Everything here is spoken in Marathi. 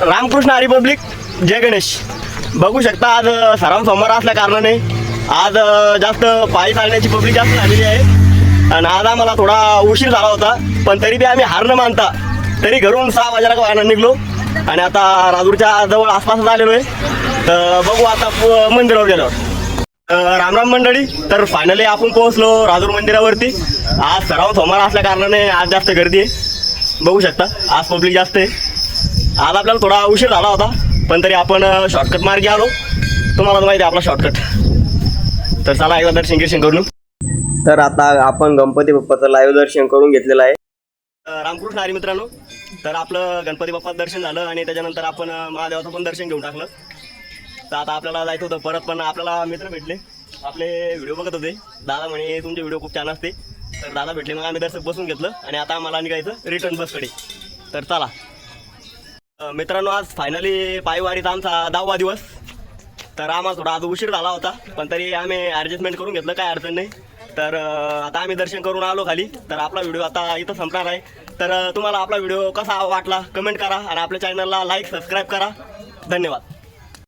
रामकृष्ण रिपब्लिक पब्लिक जय गणेश. बघू शकता आज अ, सराव सोमवार असल्या कारणाने आज जास्त पायी चालण्याची पब्लिक जास्त झालेली आहे. आणि आज आम्हाला थोडा उशीर झाला होता पण तरी ते आम्ही हार न मानता तरी घरून सहा वाजायला वाहनात निघलो. आणि आता राजूरच्या जवळ आसपासच आलेलो आहे. तर बघू आता प- मंदिरावर गेल्यावर. रामराम राम राम मंडळी तर फायनली आपण पोहोचलो राजूर मंदिरावरती. आज सराव सोमवार असल्या कारणाने आज जास्त गर्दी आहे. बघू शकता आज पब्लिक जास्त आहे. आज आपल्याला थोडा उशीर झाला होता पण तरी आपण शॉर्टकट मार्गे आलो. तुम्हाला तर माहिती आहे आपला शॉर्टकट तर चला एकदा दर्शन गिर्शन करून तर आता आपण गणपती बाप्पाचं लाईव्ह दर्शन करून घेतलेलं आहे. रामकृष्ण हरी मित्रांनो तर आपलं गणपती बाप्पाचं दर्शन झालं आणि त्याच्यानंतर आपण महादेवाचं पण दर्शन घेऊन टाकलं. तर आता आपल्याला जायचं होतं परत पण आपल्याला मित्र भेटले. आपले व्हिडिओ बघत होते. दादा म्हणे तुमचे व्हिडिओ खूप छान असते. तर दादा भेटले मग आम्ही दर्शक बसून घेतलं आणि आता आम्हाला निघायचं रिटर्न बसकडे तर चला. मित्रांनो आज फायनली पायवारीचा आमचा दहावा दिवस. तर आम्हाला थोडा आज उशीर झाला होता पण तरी आम्ही ॲडजस्टमेंट करून घेतलं काय अडचण नाही. तर आता आम्ही दर्शन करून आलो खाली. तर आपला व्हिडिओ आता इथं संपणार आहे. तर तुम्हाला आपला व्हिडिओ कसा वाटला? कमेंट करा आणि आपल्या चॅनलला लाईक सबस्क्राईब करा. धन्यवाद.